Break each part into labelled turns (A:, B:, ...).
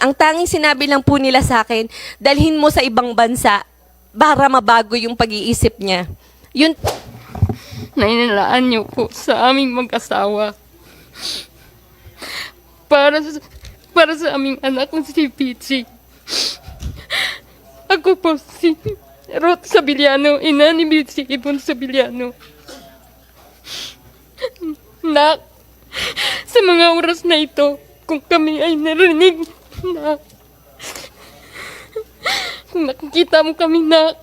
A: Ang tanging sinabi lang po nila sa akin, dalhin mo sa ibang bansa para mabago yung pag-iisip niya. Yun,
B: na inilaan niyo po sa aming mag-asawa. Para sa, para sa aming anak na si Pichi. Ako po si Ruth Sabiliano, ina ni Pichi Ibon Sabiliano. Nak, sa mga oras na ito, kung kami ay narinig na nakikita mo kami na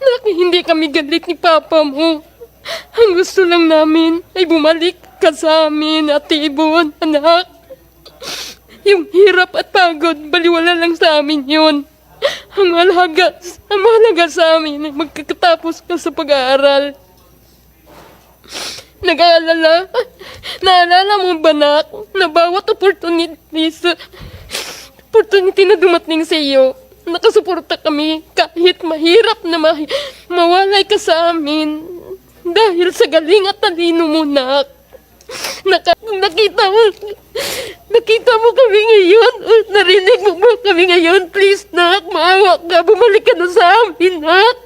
B: Nak, hindi kami galit ni Papa mo. Ang gusto lang namin ay bumalik ka sa amin, Ate Ibon, anak. Yung hirap at pagod, baliwala lang sa amin yun. Ang mahalaga, ang mahalaga sa amin ay magkakatapos ka sa pag-aaral. Nag-aalala, naalala mo ba, nak, na bawat opportunity sa, opportunity na dumating sa iyo, nakasuporta kami kahit mahirap na ma- mawalay ka sa amin dahil sa galing at talino mo, nak. Naka, nakita mo, nakita mo kami ngayon, narinig mo ba kami ngayon, please, nak, maawa ka, bumalik ka na sa amin, nak.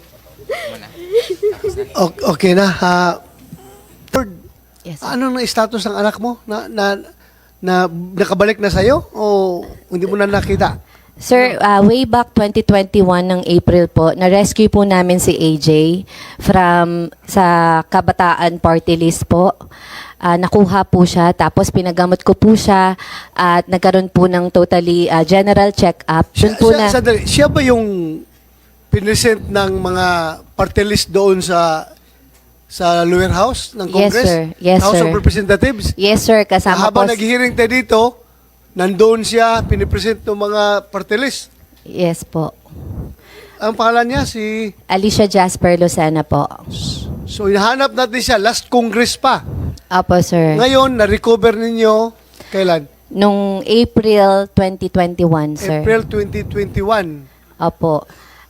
C: O- okay na. ha third,
A: Yes.
C: ano na status ng anak mo? Na, na, na nakabalik na sa'yo? O hindi mo na nakita?
D: Sir, uh, way back 2021 ng April po, na-rescue po namin si AJ from sa Kabataan Party List po. Ah, nakuha po siya, tapos pinagamot ko po siya at nagkaroon po ng totally ah, general check-up. Doon
C: Siya,
D: po
C: siya,
D: na,
C: sandali, siya ba yung pinesent ng mga party list doon sa sa lower house ng
D: Yes,
C: Congress?
D: sir. Yes,
C: House
D: sir.
C: of Representatives?
D: yes sir, kasama po.
C: Habang nag-hearing tayo dito, nandoon siya, pinipresent ng mga party list.
D: Yes po.
C: Ang pangalan niya, si...
D: Alicia Jasper Lucena po.
C: So, hinahanap natin siya, last Congress pa.
D: Opo sir.
C: Ngayon, na-recover ninyo, kailan?
D: Nung April 2021 sir.
C: April 2021.
D: Opo.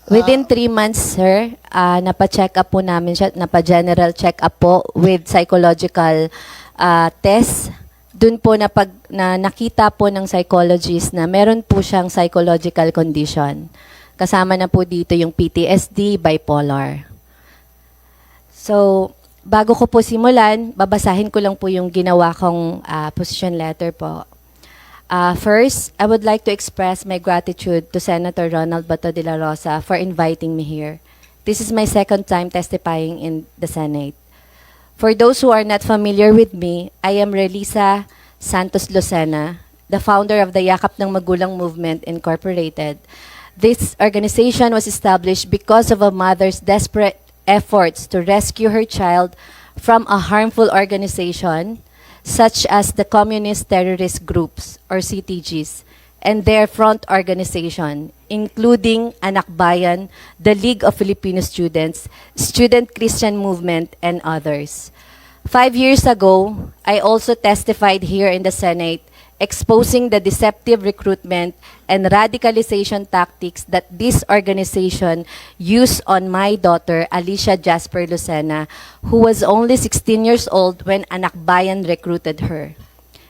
D: Within three months, sir, ah, napa-check up po namin siya, napa-general check up po with psychological ah, test. Doon po na, pag, na nakita po ng psychologist na meron po siyang psychological condition. Kasama na po dito yung PTSD, bipolar. So, bago ko po simulan, babasahin ko lang po yung ginawa kong ah, position letter po. Uh, first, I would like to express my gratitude to Senator Ronald Bato de la Rosa for inviting me here. This is my second time testifying in the Senate. For those who are not familiar with me, I am Relisa Santos Lucena, the founder of the Yakap ng Magulang Movement Incorporated. This organization was established because of a mother's desperate efforts to rescue her child from a harmful organization such as the Communist Terrorist Groups or CTGs and their front organization, including Anak Bayan, the League of Filipino Students, Student Christian Movement, and others. Five years ago, I also testified here in the Senate exposing the deceptive recruitment and radicalization tactics that this organization used on my daughter, Alicia Jasper Lucena, who was only 16 years old when Anak Bayan recruited her.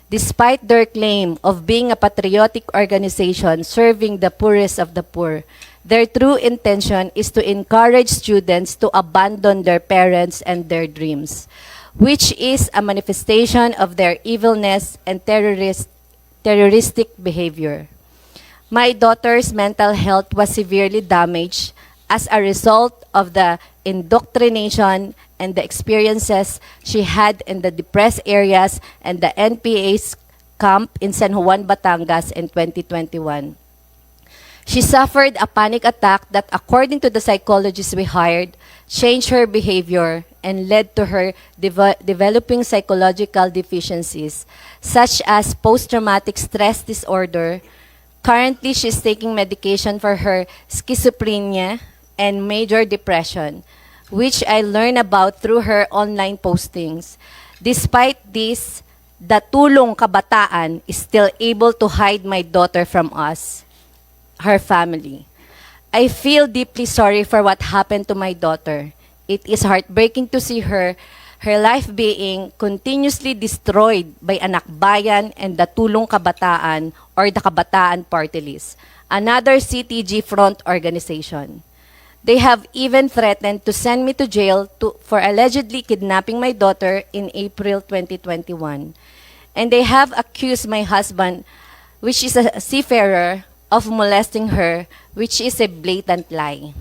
D: Despite their claim of being a patriotic organization serving the poorest of the poor, their true intention is to encourage students to abandon their parents and their dreams, which is a manifestation of their evilness and terrorist, terroristic behavior. My daughter's mental health was severely damaged as a result of the indoctrination and the experiences she had in the depressed areas and the NPA's camp in San Juan, Batangas in 2021. She suffered a panic attack that, according to the psychologists we hired, changed her behavior and led to her deve- developing psychological deficiencies, such as post traumatic stress disorder. Currently, she's taking medication for her schizophrenia and major depression, which I learned about through her online postings. Despite this, the tulong kabataan is still able to hide my daughter from us her family. I feel deeply sorry for what happened to my daughter. It is heartbreaking to see her her life being continuously destroyed by Anak Bayan and the Tulong Kabataan or the Kabataan Party List, another CTG front organization. They have even threatened to send me to jail to, for allegedly kidnapping my daughter in April 2021. And they have accused my husband, which is a seafarer, of molesting her, which is a blatant lie.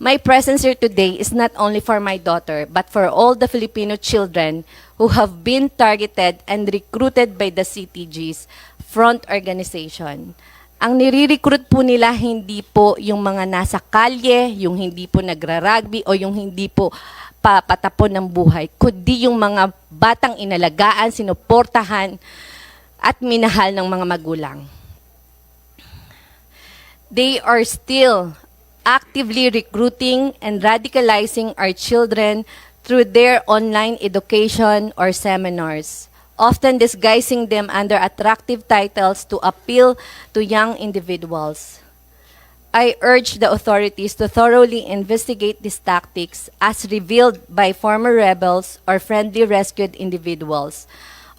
D: My presence here today is not only for my daughter, but for all the Filipino children who have been targeted and recruited by the CTG's front organization. Ang nire-recruit po nila hindi po yung mga nasa kalye, yung hindi po nagra-rugby o yung hindi po papatapon ng buhay, kundi yung mga batang inalagaan, sinuportahan at minahal ng mga magulang they are still actively recruiting and radicalizing our children through their online education or seminars, often disguising them under attractive titles to appeal to young individuals. I urge the authorities to thoroughly investigate these tactics as revealed by former rebels or friendly rescued individuals.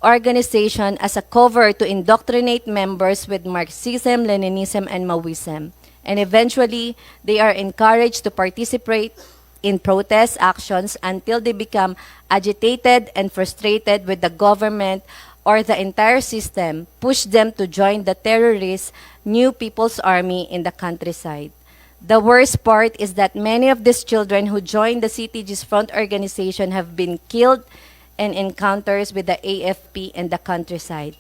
D: Organization as a cover to indoctrinate members with Marxism, Leninism, and Maoism. And eventually, they are encouraged to participate in protest actions until they become agitated and frustrated with the government or the entire system, push them to join the terrorist New People's Army in the countryside. The worst part is that many of these children who joined the CTG's front organization have been killed in encounters with the AFP in the countryside.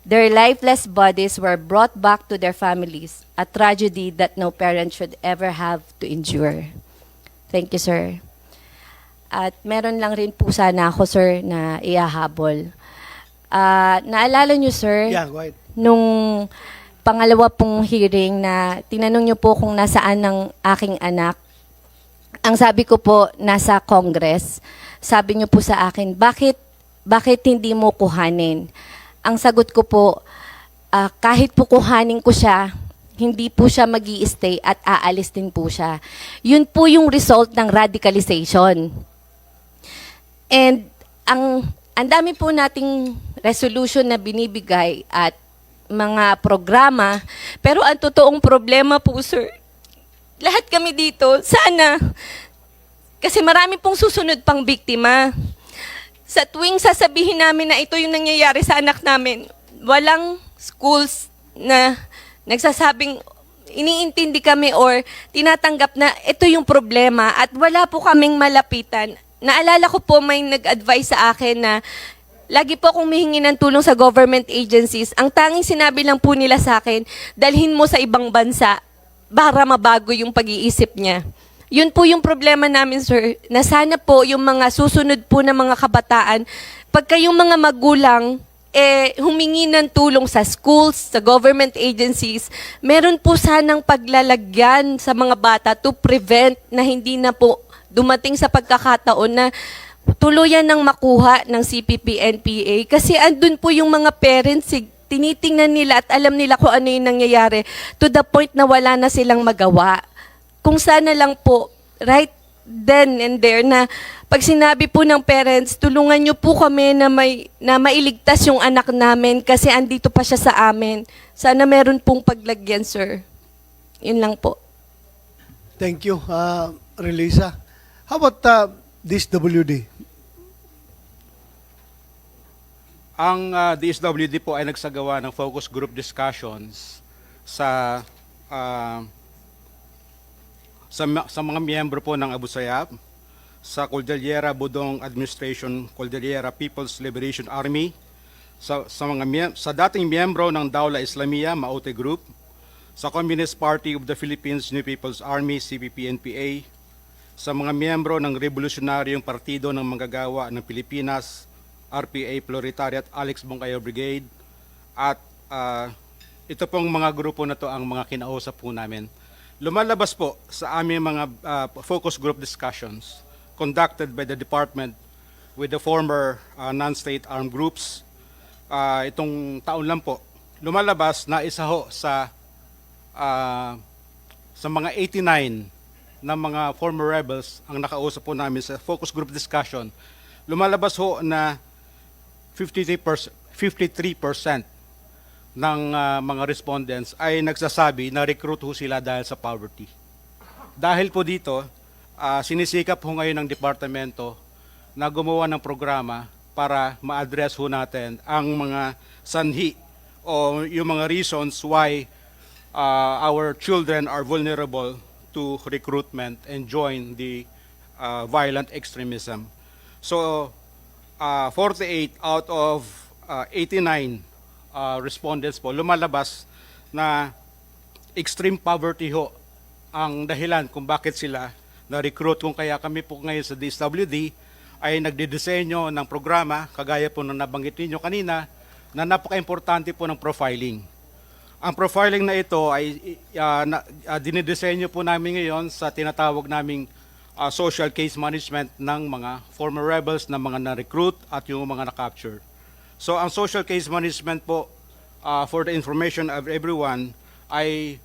D: Their lifeless bodies were brought back to their families, a tragedy that no parent should ever have to endure. Thank you, sir. At meron lang rin po sana ako, sir, na iahabol. Ah, naalala niyo, sir,
C: Yeah, go ahead.
D: nung pangalawa pong hearing na tinanong niyo po kung nasaan ng aking anak, ang sabi ko po, nasa Congress. Sabi niyo po sa akin, bakit, bakit hindi mo kuhanin? Ang sagot ko po, ah, kahit po kuhanin ko siya, hindi po siya mag stay at aalis din po siya. Yun po yung result ng radicalization. And ang ang dami po nating resolution na binibigay at mga programa, pero ang totoong problema po, sir, lahat kami dito, sana, kasi marami pong susunod pang biktima. Sa tuwing sasabihin namin na ito yung nangyayari sa anak namin, walang schools na nagsasabing iniintindi kami or tinatanggap na ito yung problema at wala po kaming malapitan. Naalala ko po may nag-advise sa akin na lagi po akong mihingi ng tulong sa government agencies. Ang tanging sinabi lang po nila sa akin, dalhin mo sa ibang bansa para mabago yung pag-iisip niya. Yun po yung problema namin, sir, na sana po yung mga susunod po na mga kabataan, pagka yung mga magulang, eh, humingi ng tulong sa schools, sa government agencies, meron po sanang paglalagyan sa mga bata to prevent na hindi na po dumating sa pagkakataon na tuluyan ng makuha ng CPP-NPA kasi andun po yung mga parents, eh, tinitingnan nila at alam nila kung ano yung nangyayari to the point na wala na silang magawa. Kung sana lang po, right then and there na pag sinabi po ng parents, tulungan niyo po kami na may na mailigtas yung anak namin kasi andito pa siya sa amin. Sana meron pong paglagyan, sir. Yun lang po.
C: Thank you, uh, Relisa. How about uh, this WD?
E: Ang ah, DSWD po ay nagsagawa ng focus group discussions sa ah, sa, sa mga miyembro po ng Abu Sayyaf, sa Cordillera Budong Administration, Cordillera People's Liberation Army, sa, sa mga sa dating miyembro ng Dawla Islamia, Maute Group, sa Communist Party of the Philippines New People's Army, CPP-NPA, sa mga miyembro ng Revolutionaryong Partido ng Manggagawa ng Pilipinas, RPA Proletariat Alex Bongkayo Brigade, at ah, ito pong mga grupo na to ang mga kinausap po namin. Lumalabas po sa aming mga ah, focus group discussions conducted by the department with the former ah, non-state armed groups ah, itong taon lang po. Lumalabas na isa ho sa ah, sa mga 89 na mga former rebels ang nakausap po namin sa focus group discussion, lumalabas ho na 53%, 53% ng ah, mga respondents ay nagsasabi na recruit ho sila dahil sa poverty. Dahil po dito, ah, sinisikap ho ngayon ng departamento na gumawa ng programa para ma-address ho natin ang mga sanhi o yung mga reasons why uh, our children are vulnerable to recruitment and join the uh, violent extremism. So, uh, 48 out of uh, 89 uh, respondents po lumalabas na extreme poverty ho ang dahilan kung bakit sila na-recruit. Kung kaya kami po ngayon sa DSWD ay nagdidisenyo ng programa, kagaya po ng nabanggit ninyo kanina, na napaka-importante po ng profiling. Ang profiling na ito ay uh, na, uh, dinidisenyo po namin ngayon sa tinatawag naming uh, social case management ng mga former rebels na mga na-recruit at yung mga na-capture. So ang social case management po uh, for the information of everyone ay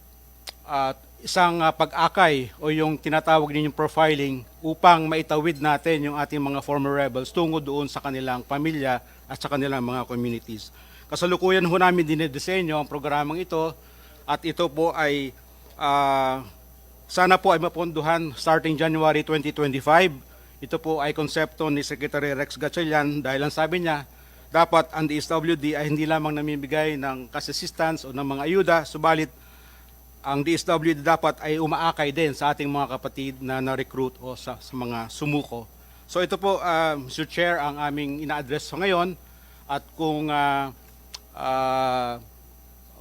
E: uh, isang uh, pag-akay o yung tinatawag ninyong profiling upang maitawid natin yung ating mga former rebels tungo doon sa kanilang pamilya at sa kanilang mga communities. Kasalukuyan ho namin dinidisenyo ang programang ito at ito po ay ah, sana po ay maponduhan starting January 2025. Ito po ay konsepto ni Secretary Rex Gatchalian dahil ang sabi niya, dapat ang DSWD ay hindi lamang namimigay ng cash assistance o ng mga ayuda, subalit ang DSWD dapat ay umaakay din sa ating mga kapatid na na-recruit o sa, sa mga sumuko. So ito po, uh, Mr. Chair, ang aming ina-address sa ngayon at kung ah, ah,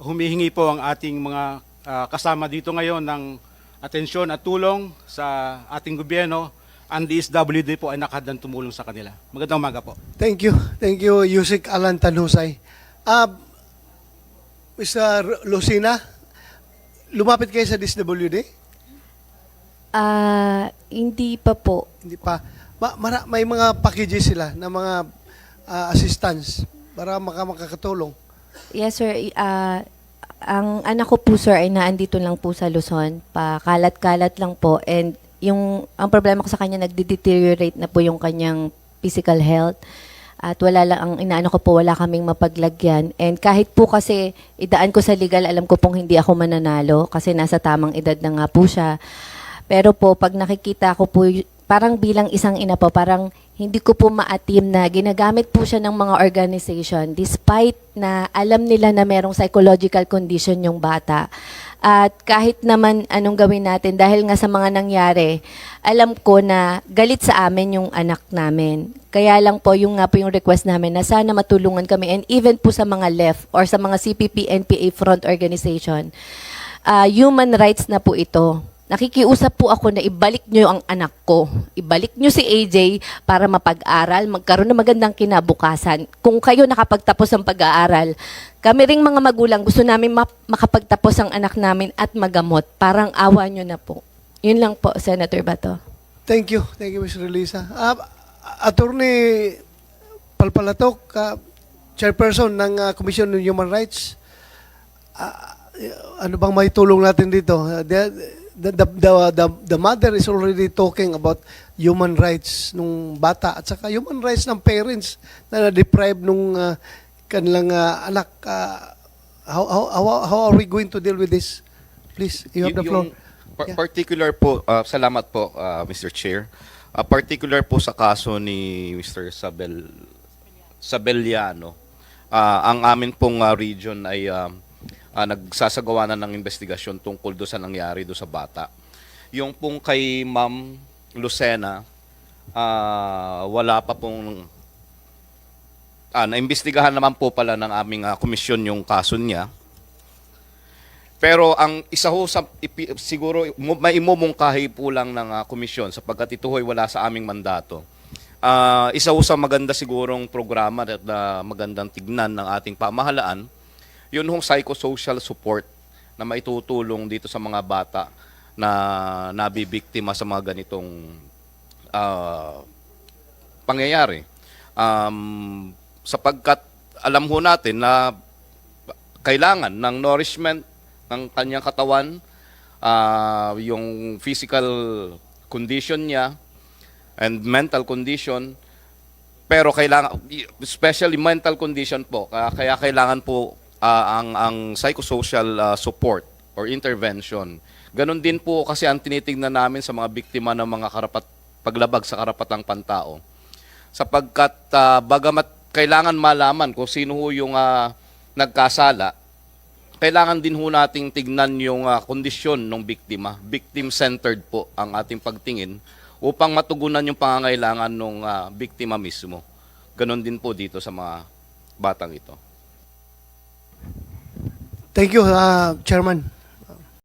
E: humihingi po ang ating mga ah, kasama dito ngayon ng atensyon at tulong sa ating gobyerno, ang DSWD po ay nakahadang tumulong sa kanila. Magandang umaga po.
C: Thank you. Thank you, Yusik Alan Tanhusay. Uh, Mr. Lucina, lumapit kayo sa DSWD?
D: Ah, hindi pa po.
C: Hindi pa. Ma- mara- may mga packages sila na mga ah, assistance para maka makakatulong.
D: Yes, sir. I- ah, ang anak ko po, sir, ay naandito lang po sa Luzon. Pakalat-kalat lang po. And yung, ang problema ko sa kanya, nagde-deteriorate na po yung kanyang physical health. At wala lang, ang inaano ko po, wala kaming mapaglagyan. And kahit po kasi idaan ko sa legal, alam ko pong hindi ako mananalo kasi nasa tamang edad na nga po siya. Pero po, pag nakikita ko po, parang bilang isang ina po, parang hindi ko po maatim na ginagamit po siya ng mga organization despite na alam nila na merong psychological condition yung bata. At kahit naman anong gawin natin, dahil nga sa mga nangyari, alam ko na galit sa amin yung anak namin. Kaya lang po, yung nga po yung request namin na sana matulungan kami and even po sa mga left or sa mga CPP, NPA front organization, ah, human rights na po ito. Nakikiusap po ako na ibalik nyo ang anak ko. Ibalik nyo si AJ para mapag-aral, magkaroon ng magandang kinabukasan. Kung kayo nakapagtapos ng pag-aaral, kami ring mga magulang gusto namin makapagtapos ang anak namin at magamot. Parang awa nyo na po. Yun lang po, Senator Bato.
C: Thank you. Thank you, Ms. Relisa. Uh, Attorney Palpalatok, ah, chairperson ng ah, Commission on Human Rights, ah, ano bang may tulong natin dito? Ah, the, the, the, the, the, the mother is already talking about human rights nung bata at saka human rights ng parents na na-deprive nung ah, kanilang ah, anak. Ah, how, how, how, are we going to deal with this? Please, you have the
F: Y-
C: floor.
F: yung par-
C: Yeah.
F: Particular po, uh, salamat po, uh, Mr. Chair. Uh, particular po sa kaso ni Mr. Sabel, Sabeliano, uh, ang amin pong uh, region ay um, uh, nagsasagawa na ng investigasyon tungkol do sa nangyari do sa bata. Yung pong kay Ma'am Lucena, uh, wala pa pong ah, naimbestigahan naman po pala ng aming ah, komisyon yung kaso niya. Pero ang isa ho sa ipi- siguro may imumungkahi po lang ng ah, komisyon sapagkat ito ho'y wala sa aming mandato. Ah, isa ho sa maganda sigurong programa at na magandang tignan ng ating pamahalaan, yun hong psychosocial support na maitutulong dito sa mga bata na nabibiktima sa mga ganitong ah, pangyayari. Um, sapagkat alam ho natin na kailangan ng nourishment ng kanyang katawan, ah, yung physical condition niya and mental condition Pero kailangan especially mental condition po kaya kailangan po ah, ang ang psychosocial ah, support or intervention. Ganon din po kasi ang tinitingnan namin sa mga biktima ng mga karapat paglabag sa karapatang pantao. Sapagkat ah, bagamat kailangan malaman kung sino ho yung ah, nagkasala, kailangan din ho nating tignan yung ah, kondisyon ng biktima. Victim-centered po ang ating pagtingin upang matugunan yung pangangailangan ng biktima mismo. Ganon din po dito sa mga batang ito.
C: Thank you, ah, Chairman.